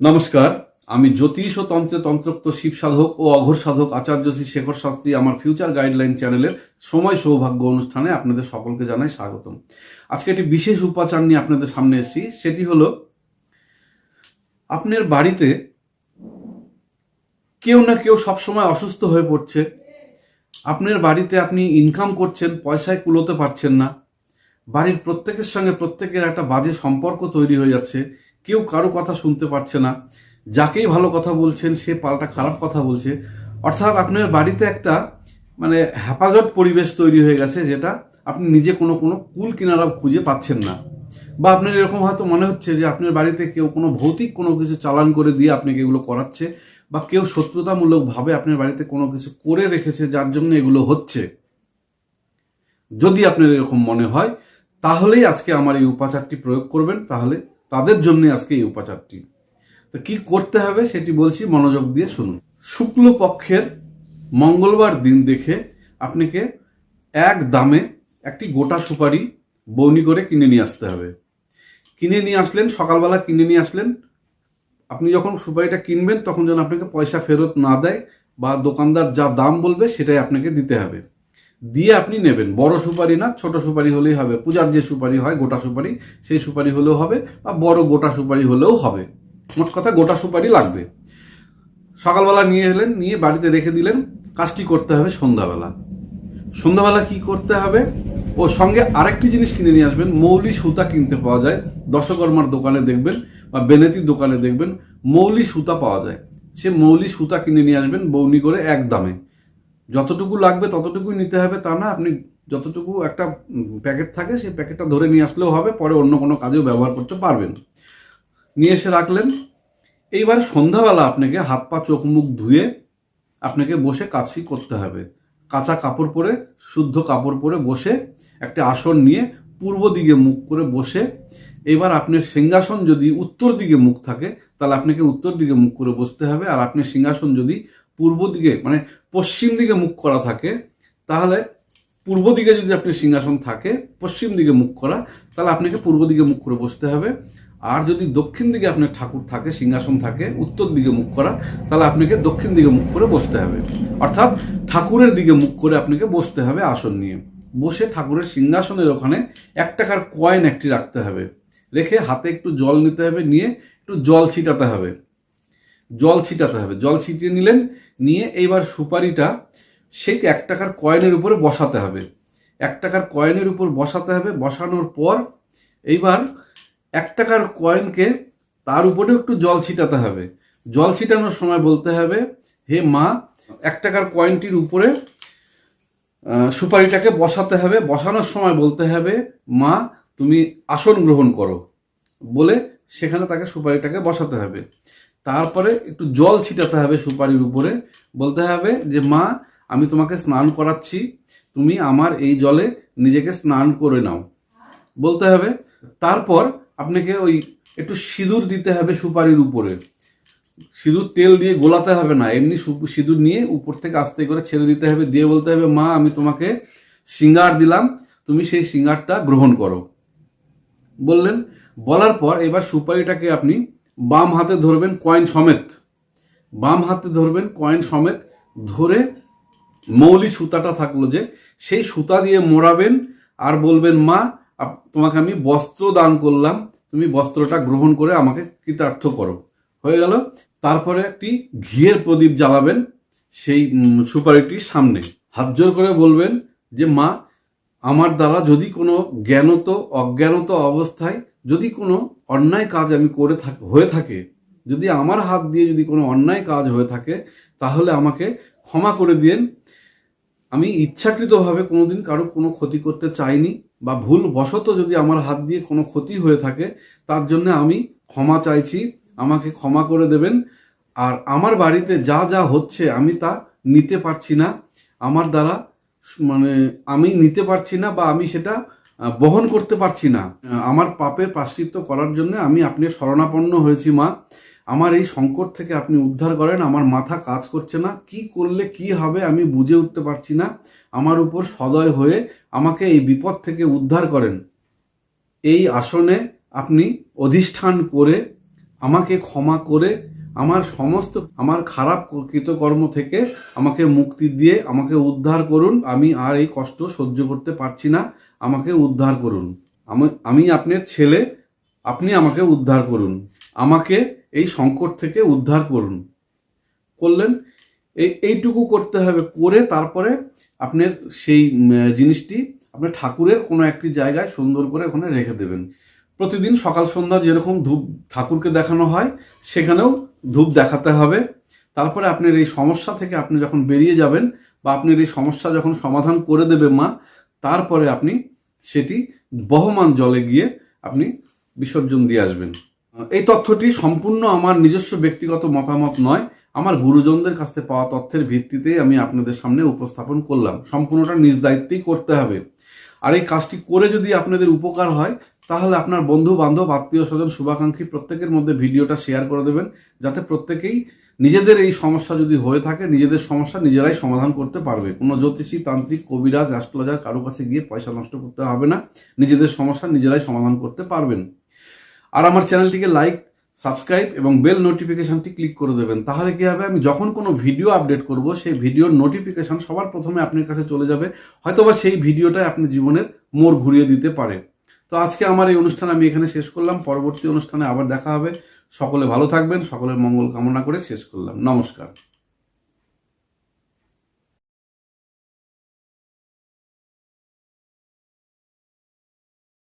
নমস্কার, আমি জ্যোতিষ ও তন্ত্রে তন্ত্রোক্ত শিব সাধক ও অঘোর সাধক আচার্য শ্রী শেখর শাস্ত্রী আমার ফিউচার গাইডলাইন চ্যানেলের সময় সৌভাগ্য অনুষ্ঠানে আপনাদের সকলকে জানাই স্বাগতম। আজকে একটি বিশেষ উপাচার নিয়ে আপনাদের সামনে এসেছি, সেটি হলো, আপনার বাড়িতে কেউ না কেউ সবসময় অসুস্থ হয়ে পড়ছে, আপনার বাড়িতে আপনি ইনকাম করছেন, পয়সায় কুলোতে পারছেন না, বাড়ির প্রত্যেকের সঙ্গে প্রত্যেকের একটা বাজে সম্পর্ক তৈরি হয়ে যাচ্ছে কেউ কারও কথা শুনতে পারছে না। যাকেই ভালো কথা বলছেন, সে পাল্টা খারাপ কথা বলছে। অর্থাৎ আপনার বাড়িতে একটা মানে হেফাজত পরিবেশ তৈরি হয়ে গেছে যেটা আপনি নিজে কোনো কোনো কুল কিনারা খুঁজে পাচ্ছেন না। বা আপনার এরকম হয়তো মনে হচ্ছে যে আপনার বাড়িতে কেউ কোনো ভৌতিক কোনো কিছু চালান করে দিয়ে আপনাকে এগুলো করাচ্ছে বা কেউ শত্রুতামূলকভাবে আপনার বাড়িতে কোনো কিছু করে রেখেছে যার জন্য এগুলো হচ্ছে। যদি আপনার এরকম মনে হয়, তাহলেই আজকে আমার এই উপাচারটি প্রয়োগ করবেন। তাহলে তাদের জন্য আজকে এই উপাচারটি। তো কি করতে হবে সেটি বলছি, মনোযোগ দিয়ে শুনুন। শুক্ল পক্ষের মঙ্গলবার দিন দেখে আপনাকে এক দামে একটি গোটা সুপারি বৌনি করে কিনে নিয়ে আসতে হবে। কিনে নিয়ে আসলেন, সকালবেলা কিনে নিয়ে আসলেন। আপনি যখন সুপারিটা কিনবেন, তখন যেন আপনাকে পয়সা ফেরত না দেয় বা দোকানদার যা দাম বলবে সেটাই আপনাকে দিতে হবে। দিয়ে আপনি নেবেন। বড় সুপারি না, ছোট সুপারি হলেই হবে। পূজার যে সুপারি হয়, গোটা সুপারি, সেই সুপারি হলেও হবে বা বড় গোটা সুপারি হলেও হবে। মোট কথা গোটা সুপারি লাগবে। সকালবেলা নিয়ে এলেন, নিয়ে বাড়িতে রেখে দিলেন। কাজটি করতে হবে সন্ধ্যাবেলা। সন্ধ্যাবেলা কি করতে হবে? ও সঙ্গে আরেকটি জিনিস কিনে নিয়ে আসবেন। মৌলি সুতা কিনতে পাওয়া যায়। দশকর্মার দোকানে দেখবেন বা বেনেতির দোকানে দেখবেন মৌলি সুতা পাওয়া যায়। সে মৌলি সুতা কিনে নিয়ে আসবেন বৌনি করে এক দামে। যতটুকু লাগবে ততটুকুই নিতে হবে তা না, আপনি যতটুকু একটা প্যাকেট থাকে সেই প্যাকেটটা ধরে নিয়ে আসলেও হবে, পরে অন্য কোনো কাজেও ব্যবহার করতে পারবেন। নিয়ে এসে রাখলেন। এইবার সন্ধ্যাবেলা আপনাকে হাত পা, চোখ, মুখ ধুয়ে আপনাকে বসে কাছি করতে হবে। কাঁচা কাপড় পরে, শুদ্ধ কাপড় পরে বসে একটা আসন নিয়ে পূর্ব দিকে মুখ করে বসে এবার আপনার সিংহাসন যদি উত্তর দিকে মুখ থাকে, তাহলে আপনাকে উত্তর দিকে মুখ করে বসতে হবে। আর আপনার সিংহাসন যদি পূর্ব দিকে মানে পশ্চিম দিকে মুখ করা থাকে, তাহলে পূর্ব দিকে যদি আপনি সিংহাসন থাকে, পশ্চিম দিকে মুখ করা, তাহলে আপনাকে পূর্ব দিকে মুখ করে বসতে হবে। আর যদি দক্ষিণ দিকে আপনার ঠাকুর থাকে, সিংহাসন থাকে, উত্তর দিকে মুখ করা, তাহলে আপনাকে দক্ষিণ দিকে মুখ করে বসতে হবে। অর্থাৎ ঠাকুরের দিকে মুখ করে আপনাকে বসতে হবে আসন নিয়ে। বসে ঠাকুরের সিংহাসনের ওখানে এক টাকার কয়েন একটি রাখতে হবে। রেখে হাতে একটু জল নিতে হবে, নিয়ে একটু জল ছিটাতে হবে। জল ছিটাতে হবে। জল ছিটিয়ে নিলেন, নিয়ে এইবার সুপারিটা সেই এক টাকার কয়েনের উপরে বসাতে হবে। এক টাকার কয়েনের উপর বসাতে হবে। বসানোর পর এইবার এক টাকার কয়েনকে তার উপরে একটু জল ছিটাতে হবে। জল ছিটানোর সময় বলতে হবে, হে মা, এক টাকার কয়েনটির উপরে সুপারিটাকে বসাতে হবে। বসানোর সময় বলতে হবে, মা, তুমি আসন গ্রহণ করো। বলে সেখানে তাকে সুপারিটাকে বসাতে হবে। তারপরে একটু জল ছিটাতে হবে সুপারির উপরে। বলতে হবে যে, মা, আমি তোমাকে স্নান করাচ্ছি। তুমি আমার এই জলে নিজেকে স্নান করে নাও। বলতে হবে। তারপর আপনাকে ওই একটু সিঁদুর দিতে হবে সুপারির উপরে। সিঁদুর তেল দিয়ে গোলাতে হবে না, এমনি সিঁদুর নিয়ে উপর থেকে আস্তে করে ছেড়ে দিতে হবে। দিয়ে বলতে হবে, মা, আমি তোমাকে সিঙ্গার দিলাম, তুমি সেই সিঙ্গারটা গ্রহণ করো। বললেন। বলার পর এবার সুপারিটাকে আপনি বাম হাতে ধরবেন কয়েন সমেত। বাম হাতে ধরবেন কয়েন সমেত ধরে মৌলি সুতাটা থাকল যে, সেই সুতা দিয়ে মোড়াবেন আর বলবেন, মা তোমাকে আমি বস্ত্র দান করলাম। তুমি বস্ত্রটা গ্রহণ করে আমাকে কৃতার্থ করো। হয়ে গেল। তারপরে একটি ঘিয়ের প্রদীপ জ্বালাবেন সেই সুপারিটির সামনে। হাত জোর করে বলবেন যে, মা, আমার দ্বারা যদি কোনো জ্ঞানত, অজ্ঞানত অবস্থায় যদি কোনো অন্যায় কাজ আমি করে থাক হয়ে থাকে, যদি আমার হাত দিয়ে যদি কোনো অন্যায় কাজ হয়ে থাকে, তাহলে আমাকে ক্ষমা করে দিয়েন। আমি ইচ্ছাকৃতভাবে কোনোদিন কারও কোনো ক্ষতি করতে চাইনি বা ভুল বশত যদি আমার হাত দিয়ে কোনো ক্ষতি হয়ে থাকে, তার জন্য আমি ক্ষমা চাইছি, আমাকে ক্ষমা করে দেবেন। আর আমার বাড়িতে যা যা হচ্ছে আমি তা নিতে পারছি না। আমার দ্বারা মানে আমি নিতে পারছি না বা আমি সেটা বহন করতে পারছি না। আমার পাপের প্রাশ্চিত্য করার জন্য আমি আপনি শরণাপন্ন হয়েছি, মা। আমার এই সংকট থেকে আপনি উদ্ধার করেন, আমার মাথা কাজ করছে না। কি করলে কি হবে আমি বুঝে উঠতে পারছি না। আমার উপর সদয় হয়ে আমাকে এই বিপদ থেকে উদ্ধার করেন। এই আসনে আপনি অধিষ্ঠান করে আমাকে ক্ষমা করে আমার সমস্ত, আমার খারাপ কৃতকর্ম থেকে আমাকে মুক্তি দিয়ে, আমাকে উদ্ধার করুন। আমি আর এই কষ্ট সহ্য করতে পারছি না। আমাকে উদ্ধার করুন। আমি- আপনার ছেলে, আপনি আমাকে উদ্ধার করুন। আমাকে এই সংকট থেকে উদ্ধার করুন। করলেন। এই, এইটুকু করতে হবে। করে তারপরে আপনার সেই জিনিসটি আপনার ঠাকুরের কোনো একটি জায়গায় সুন্দর করে ওখানে রেখে দেবেন। প্রতিদিন সকাল সন্ধ্যা যেরকম ধূপ ঠাকুরকে দেখানো হয়, সেখানেও ধূপ দেখাতে হবে। তারপরে আপনার এই সমস্যা থেকে আপনি যখন বেরিয়ে যাবেন বা আপনার এই সমস্যা যখন সমাধান করে দেবে মা, তারপরে আপনি সেটি বহমান জলে গিয়ে আপনি বিসর্জন দিয়ে আসবেন। এই তথ্যটি সম্পূর্ণ আমার নিজস্ব ব্যক্তিগত মতামত নয়, আমার গুরুজনদের কাছ পাওয়া তথ্যের ভিত্তিতে আমি আপনাদের সামনে উপস্থাপন করলাম। সম্পূর্ণটা নিজ দায়িত্বেই করতে হবে। আর এই কাজটি করে যদি আপনাদের উপকার হয় তাহলে আপনার বন্ধু বান্ধব আত্মীয় স্বজন শুভাকাঙ্ক্ষী প্রত্যেকের মধ্যে ভিডিওটা শেয়ার করে দেবেন, যাতে প্রত্যেকেই নিজেদের এই সমস্যা যদি হয়ে থাকে, নিজেদের সমস্যা নিজেরাই সমাধান করতে পারবে। কোনো জ্যোতিষী, তান্ত্রিক, কবিরাজ, অ্যাস্ট্রোলজার কারও কাছে গিয়ে পয়সা নষ্ট করতে হবে না, নিজেদের সমস্যা নিজেরাই সমাধান করতে পারবেন। আর আমার চ্যানেলটিকে লাইক সাবস্ক্রাইব এবং বেল নোটিফিকেশানটি ক্লিক করে দেবেন। তাহলে কি হবে? আমি যখন কোনো ভিডিও আপডেট করব, সেই ভিডিওর নোটিফিকেশন সবার প্রথমে আপনার কাছে চলে যাবে। হয়তোবা সেই ভিডিওটাই আপনি জীবনের মোড় ঘুরিয়ে দিতে পারে। তো আজকে আমার এই অনুষ্ঠান আমি এখানে শেষ করলাম। পরবর্তী অনুষ্ঠানে আবার দেখা হবে। সকলে ভালো থাকবেন, সকলের মঙ্গল কামনা করে শেষ করলাম। নমস্কার।